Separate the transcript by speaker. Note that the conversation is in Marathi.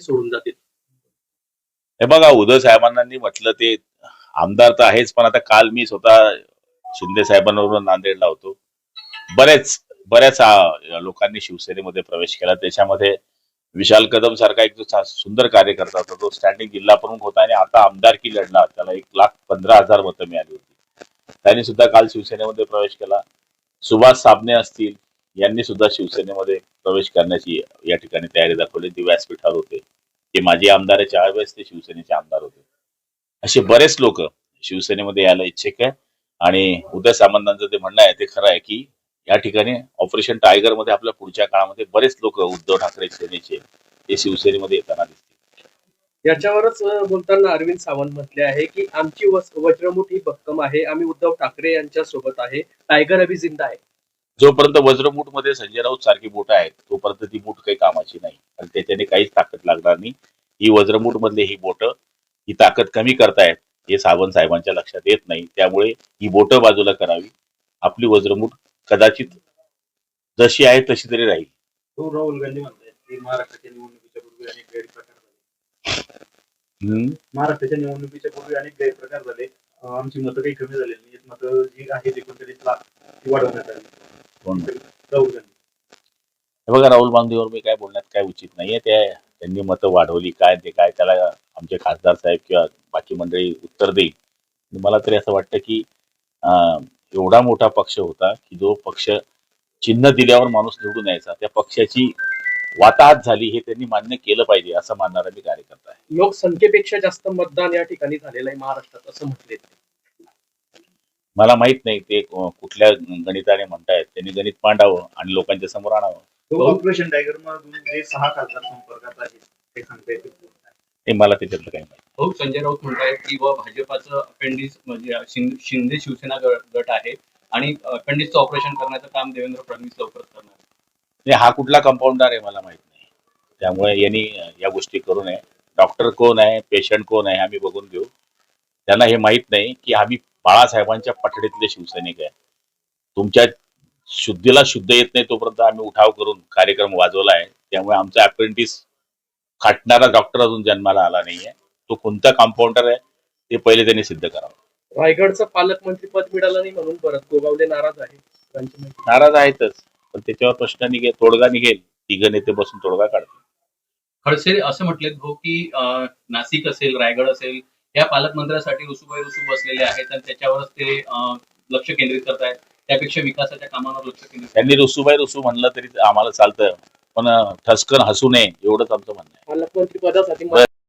Speaker 1: सोडून जातील.
Speaker 2: हे बघा उदय साहेबांनी म्हटलं ते आमदार तर आहेच पण आता काल मी स्वतः शिंदे साहेबांबरोबर नांदेडला होतो. बरेच बऱ्याच लोकांनी शिवसेनेमध्ये प्रवेश केला. त्याच्यामध्ये विशाल कदम सारखा एक जो सुंदर कार्यकर्ता होता तो स्टँडिंग जिल्हा प्रमुख होता आणि आता आमदारकी लढला. त्याला एक लाख पंधरा हजार मतं मिळाली होती. त्यांनी सुद्धा काल शिवसेनेमध्ये प्रवेश केला. सुभाष साबणे असतील यांनी सुद्धा शिवसेनेमध्ये प्रवेश करण्याची या ठिकाणी तयारी दाखवली. ते व्यासपीठावर होते. ते माजी आमदार आहे चार वेळेस ते शिवसेनेचे आमदार होते. असे बरेच लोक शिवसेनेमध्ये यायला इच्छुक आहे आणि उदय सामंतांचं ते म्हणणं आहे ते खरं आहे की या ठिकाणी ऑपरेशन टायगरमध्ये आपल्या पुढच्या काळामध्ये बरेच लोक उद्धव ठाकरे सेनेचे ते शिवसेनेमध्ये येताना दिसतील.
Speaker 1: याच्यावरच बोलताना अरविंद सावंत म्हटले आहे की आमची वस- वज्रमुठ ही भक्कम आहे. आम्ही उद्धव ठाकरे यांच्या सोबत आहे. टायगर अभि जिंदा आहे.
Speaker 2: जोपर्यंत वज्रमूठमध्ये संजय राऊत सारखी बोट आहेत तोपर्यंत ती मूठ काही कामाची नाही. आणि त्याच्याने काहीच ताकद लागणार नाही. ही वज्रमूठ मधली ही बोट ही ताकद कमी करतायत हे सावंत साहेबांच्या लक्षात येत नाही. त्यामुळे ही बोट बाजूला करावी. आपली वज्रमूठ कदाचित जशी आहे तशी तरी राहील.
Speaker 3: तो राहुल गांधी म्हणतात महाराष्ट्राच्या निवडणुकीच्या पूर्वी अनेक गैरप्रकार झाले. महाराष्ट्राच्या निवडणुकीच्या पूर्वी अनेक गैरप्रकार झाले. आमची मतं काही कमी झालेली मतं जी आहेत एकोणचाळीस लाख ती वाढवण्यात आली.
Speaker 2: कोण
Speaker 3: राहुल गांधी.
Speaker 2: हे बघा राहुल गांधीवर मी काय बोलण्यात काय उचित नाहीये. ते त्यांनी मतं वाढवली काय ते काय त्याला आमचे खासदार साहेब किंवा बाकी मंडळी उत्तर देईल. मला तरी असं वाटतं की एवढा मोठा पक्ष होता की जो पक्ष चिन्ह दिल्यावर माणूस निवडून यायचा त्या पक्षाची वाताहत झाली हे त्यांनी मान्य केलं पाहिजे असं मानणारा मी कार्यकर्ता आहे.
Speaker 1: लोकसंख्येपेक्षा जास्त मतदान या ठिकाणी झालेलं आहे महाराष्ट्रात असं म्हटले
Speaker 2: मला माहीत नाही ते कुठल्या गणिताने म्हणतायत. त्यांनी गणित मांडावं आणि लोकांच्या समोर आणावं.
Speaker 3: ऑपरेशन टायगर मधून जे सहा खासदार संपर्कात आहेत ते
Speaker 2: हे मला त्याच्यातलं काही माहिती
Speaker 4: हो संजय राऊत म्हणतायत की व भाजपाचं अपेंडिक्स म्हणजे शिंदे शिवसेना गट आहे आणि अपेंडिक्सचं ऑपरेशन करण्याचं काम देवेंद्र फडणवीस लवकरच करणार
Speaker 2: हा कुठला कंपाऊंडर आहे मला माहीत नाही. त्यामुळे यांनी या गोष्टी करू नये. डॉक्टर कोण आहे पेशंट कोण आहे आम्ही बघून घेऊ. त्यांना हे माहीत नाही की आम्ही बाळासाहेबांच्या पठडीतले शिवसैनिक आहे. तुमच्या शुद्धीला शुद्ध येत नाही तोपर्यंत आम्ही उठाव करून कार्यक्रम वाजवला आहे. त्यामुळे आमचा अप्रेंटिस खाटणारा डॉक्टर अजून जन्माला आला नाहीये. तो कोणता कंपाऊंडर आहे ते पहिले त्यांनी सिद्ध करावं.
Speaker 1: रायगडचं पालकमंत्री पद मिळालं नाही म्हणून परत गोगावले नाराज आहे.
Speaker 2: नाराज आहेतच. पण त्याच्यावर प्रश्न निघेल तोडगा निघेल. तिघ नेते बसून तोडगा काढतील.
Speaker 4: खडसे असं म्हटलेत भाऊ की नाशिक असेल रायगड असेल या पालकमंत्र्यासाठी रुसूबाई रुसू बसलेले आहेत आणि त्याच्यावरच ते लक्ष केंद्रित करतायत. त्यापेक्षा विकासाच्या कामांवर लक्ष केंद्रित
Speaker 2: त्यांनी रुसूबाई रुसू म्हणलं तरी आम्हाला चालतं पण ठसकन हसू नये एवढंच आमचं म्हणणं आहे.
Speaker 1: पालकमंत्री पदासाठी.